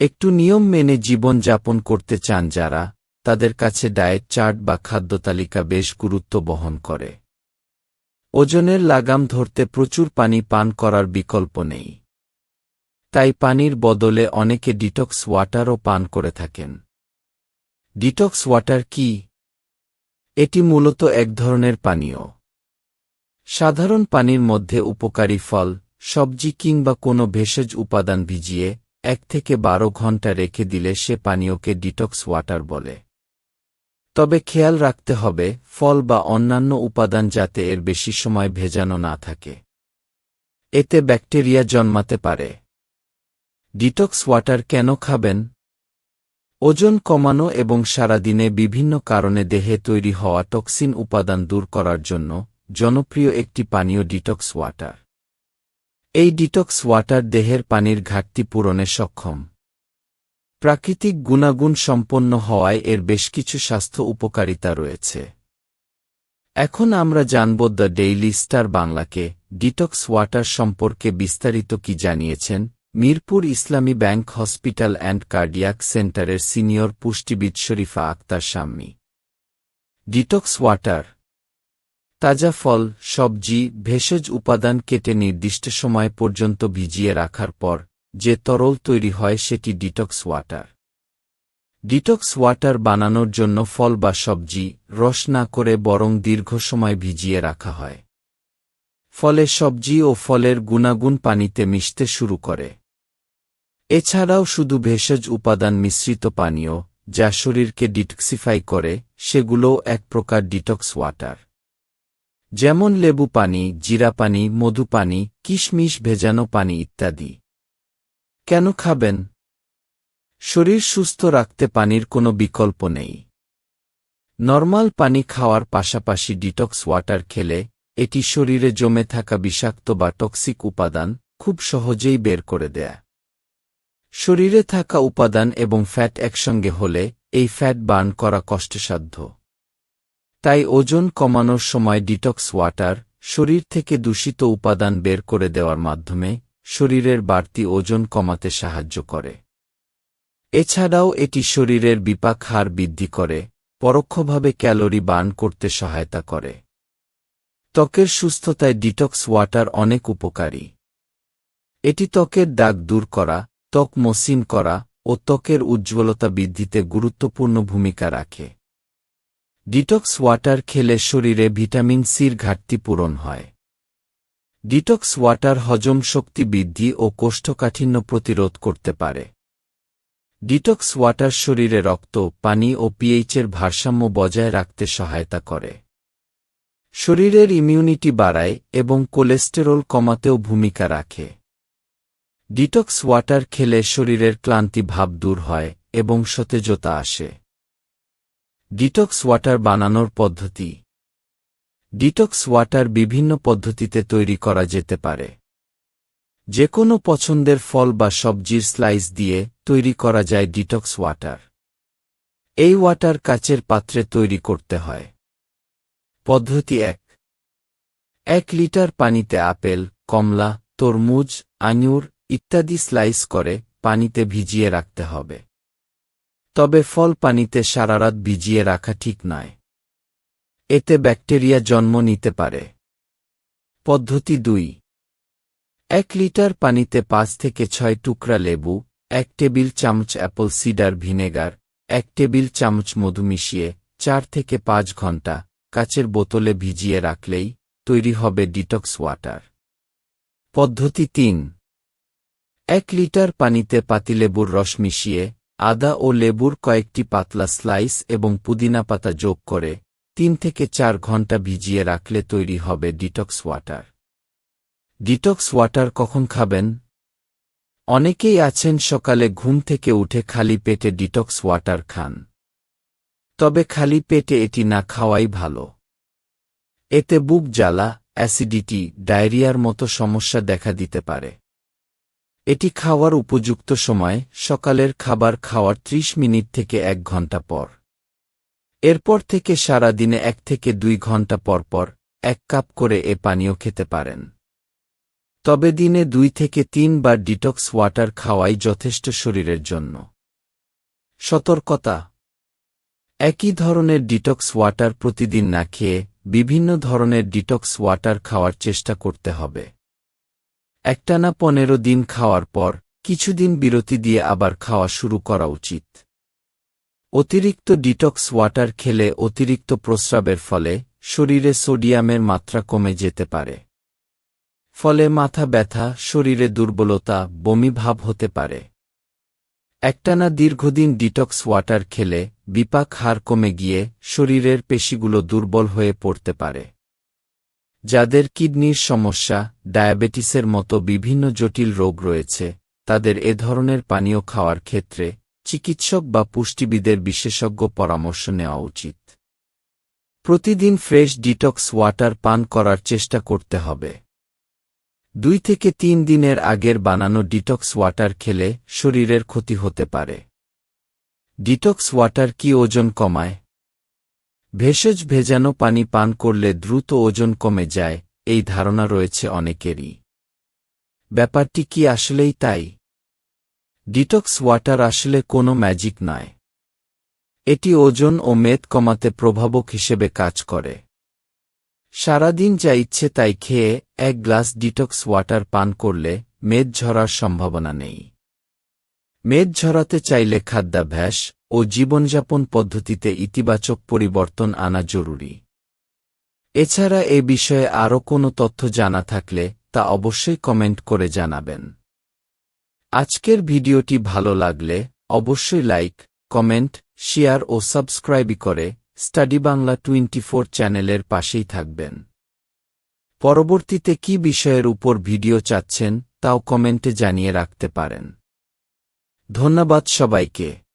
একটু নিয়ম মেনে জীবন যাপন করতে চান যারা, তাদের কাছে ডায়েট চার্ট বা খাদ্য তালিকা বেশ গুরুত্ব বহন করে। ওজনের লাগাম ধরতে প্রচুর পানি পান করার বিকল্প নেই। তাই পানির বদলে অনেকে ডিটক্স ওয়াটারও পান করে থাকেন। ডিটক্স ওয়াটার কি? এটি মূলত এক ধরনের পানীয়। সাধারণ পানির মধ্যে উপকারী ফল, সবজি কিংবা কোনো ভেষজ উপাদান ভিজিয়ে এক থেকে বারো ঘণ্টা রেখে দিলে সে পানীয়কে ডিটক্স ওয়াটার বলে। তবে খেয়াল রাখতে হবে, ফল বা অন্যান্য উপাদান যাতে এর বেশি সময় ভেজানো না থাকে। এতে ব্যাকটেরিয়া জন্মাতে পারে। ডিটক্স ওয়াটার কেন খাবেন? ওজন কমানো এবং সারাদিনে বিভিন্ন কারণে দেহে তৈরি হওয়া টক্সিন উপাদান দূর করার জন্য জনপ্রিয় একটি পানীয় ডিটক্স ওয়াটার। এই ডিটক্স ওয়াটার দেহের পানির ঘাটতি পূরণে সক্ষম। প্রাকৃতিক গুণাগুণ সম্পন্ন হওয়ায় এর বেশ কিছু স্বাস্থ্য উপকারিতা রয়েছে। এখন আমরা জানব দ্য ডেইলি স্টার বাংলাকে ডিটক্স ওয়াটার সম্পর্কে বিস্তারিত কি জানিয়েছেন Mirpur Islami Bank Hospital and Cardiac সেন্টারের সিনিয়র পুষ্টিবিদ শরীফা আক্তার শাম্মী ডিটক্স ওয়াটার তাজা ফল সবজি ভেষজ উপাদান কেটে নির্দিষ্ট সময় পর্যন্ত ভিজিয়ে রাখার পর, যে তরল তৈরি হয় সেটি ডিটক্স ওয়াটার। ডিটক্স ওয়াটার বানানোর জন্য ফল বা সবজি রস না করে বরং দীর্ঘ সময় ভিজিয়ে রাখা হয়। ফলে সবজি ও ফলের গুণাগুণ পানিতে মিশতে শুরু করে। এছাড়াও শুধু ভেষজ উপাদান মিশ্রিত পানীয়, যা শরীরকে ডিটক্সিফাই করে, সেগুলোও এক প্রকার ডিটক্স ওয়াটার। যেমন লেবু পানি, জিরা পানি, মধু পানি, কিশমিশ, ভেজানো পানি ইত্যাদি। কেন খাবেন? শরীর সুস্থ রাখতে পানির কোনো বিকল্প নেই। নর্মাল পানি খাওয়ার পাশাপাশি ডিটক্স ওয়াটার খেলে এটি শরীরে জমে থাকা বিষাক্ত বা টক্সিক উপাদান খুব সহজেই বের করে দেয়। শরীরে থাকা উপাদান এবং ফ্যাট একসঙ্গে হলে এই ফ্যাট বার্ন করা কষ্টসাধ্য। তাই ওজন কমানোর সময় ডিটক্স ওয়াটার, শরীর থেকে দূষিত উপাদান বের করে দেওয়ার মাধ্যমে, শরীরের বাড়তি ওজন কমাতে সাহায্য করে। এছাড়াও এটি শরীরের বিপাক হার বৃদ্ধি করে, পরোক্ষভাবে ক্যালোরি বার্ন করতে সহায়তা করে। ত্বকের সুস্থতায় ডিটক্স ওয়াটার অনেক উপকারী। এটি ত্বকের দাগ দূর করা, ত্বক মসৃণ করা ও ত্বকের উজ্জ্বলতা বৃদ্ধিতে গুরুত্বপূর্ণ ভূমিকা রাখে। ডিটক্স ওয়াটার খেলে শরীরে ভিটামিন সির ঘাটতি পূরণ হয়। ডিটক্স ওয়াটার হজম শক্তি বৃদ্ধি ও কোষ্ঠকাঠিন্য প্রতিরোধ করতে পারে। ডিটক্স ওয়াটার শরীরে রক্ত, পানি ও পিএইচের ভারসাম্য বজায় রাখতে সহায়তা করে। শরীরের ইমিউনিটি বাড়ায় এবং কোলেস্টেরল কমাতেও ভূমিকা রাখে। ডিটক্স ওয়াটার খেলে শরীরের ক্লান্তি ভাব দূর হয় এবং সতেজতা আসে। ডিটক্স ওয়াটার বানানোর পদ্ধতি। ডিটক্স ওয়াটার বিভিন্ন পদ্ধতিতে তৈরি করা যেতে পারে। যে কোনো পছন্দের ফল বা সবজির স্লাইস দিয়ে তৈরি করা যায় ডিটক্স ওয়াটার। এই ওয়াটার কাচের পাত্রে তৈরি করতে হয়। পদ্ধতি এক। এক লিটার পানিতে আপেল, কমলা, তরমুজ, আঙুর ইত্যাদি স্লাইস করে পানিতে ভিজিয়ে রাখতে হবে। তবে ফল পানিতে সারারাত ভিজিয়ে রাখা ঠিক নয়। এতে ব্যাকটেরিয়া জন্ম নিতে পারে। পদ্ধতি দুই। এক লিটার পানিতে পাঁচ থেকে ছয় টুকরা লেবু, এক টেবিল চামচ অ্যাপল সিডার ভিনেগার, এক টেবিল চামচ মধু মিশিয়ে চার থেকে পাঁচ ঘণ্টা কাচের বোতলে ভিজিয়ে রাখলেই তৈরি হবে ডিটক্স ওয়াটার। পদ্ধতি তিন। এক লিটার পানিতে পাতিলেবুর রস মিশিয়ে আদা ও লেবুর কয়েকটি পাতলা স্লাইস এবং পুদিনা পাতা যোগ করে, তিন থেকে চার ঘণ্টা ভিজিয়ে রাখলে তৈরি হবে ডিটক্স ওয়াটার। ডিটক্স ওয়াটার কখন খাবেন? অনেকেই আছেন সকালে ঘুম থেকে উঠে খালি পেটে ডিটক্স ওয়াটার খান। তবে খালি পেটে এটি না খাওয়াই ভালো। এতে বুক জ্বালা, অ্যাসিডিটি, ডায়রিয়ার মতো সমস্যা দেখা দিতে পারে। এটি খাওয়ার উপযুক্ত সময়, সকালের খাবার খাওয়ার ত্রিশ মিনিট থেকে এক ঘণ্টা পর। এরপর থেকে সারা দিনে এক থেকে দুই ঘণ্টা পর পর, এক কাপ করে এ পানীয় খেতে পারেন। তবে দিনে দুই থেকে তিন বার ডিটক্স ওয়াটার খাওয়াই যথেষ্ট শরীরের জন্য। সতর্কতা। একই ধরনের ডিটক্স ওয়াটার প্রতিদিন না খেয়ে বিভিন্ন ধরনের ডিটক্স ওয়াটার খাওয়ার চেষ্টা করতে হবে। একটানা পনেরো দিন খাওয়ার পর, কিছুদিন বিরতি দিয়ে আবার খাওয়া শুরু করা উচিত। অতিরিক্ত ডিটক্স ওয়াটার খেলে অতিরিক্ত প্রস্রাবের ফলে শরীরে সোডিয়ামের মাত্রা কমে যেতে পারে। ফলে মাথা ব্যথা, শরীরে দুর্বলতা, বমি ভাব হতে পারে। একটানা দীর্ঘদিন ডিটক্স ওয়াটার খেলে বিপাক হার কমে গিয়ে শরীরের পেশিগুলো দুর্বল হয়ে পড়তে পারে। যাদের কিডনির সমস্যা, ডায়াবেটিসের মতো বিভিন্ন জটিল রোগ রয়েছে, তাদের এ ধরনের পানীয় খাওয়ার ক্ষেত্রে চিকিৎসক বা পুষ্টিবিদের বিশেষজ্ঞ পরামর্শ নেওয়া উচিত। প্রতিদিন ফ্রেশ ডিটক্স ওয়াটার পান করার চেষ্টা করতে হবে। দুই থেকে তিন দিনের আগের বানানো ডিটক্স ওয়াটার খেলে শরীরের ক্ষতি হতে পারে। ডিটক্স ওয়াটার কি ওজন কমায়? ভেষজ ভেজানো পানি পান করলে দ্রুত ওজন কমে যায়, এই ধারণা রয়েছে অনেকেরই। ব্যাপারটি কি আসলেই তাই? ডিটক্স ওয়াটার আসলে কোনো ম্যাজিক নয়। এটি ওজন ও মেদ কমাতে প্রভাবক হিসেবে কাজ করে। সারাদিন যা ইচ্ছে তাই খেয়ে এক গ্লাস ডিটক্স ওয়াটার পান করলে মেদ ঝরার সম্ভাবনা নেই। মেদ ঝরাতে চাইলে খাদ্যাভ্যাস ও জীবনযাপন পদ্ধতিতে ইতিবাচক পরিবর্তন আনা জরুরি। এছাড়া এ বিষয়ে আরও কোনো তথ্য জানা থাকলে তা অবশ্যই কমেন্ট করে জানাবেন। আজকের ভিডিওটি ভালো লাগলে অবশ্যই লাইক, কমেন্ট, শেয়ার ও সাবস্ক্রাইবই করে স্টাডি বাংলা টোয়েন্টি চ্যানেলের পাশেই থাকবেন। পরবর্তীতে কি বিষয়ের উপর ভিডিও চাচ্ছেন তাও কমেন্টে জানিয়ে রাখতে পারেন। ধন্যবাদ সবাইকে।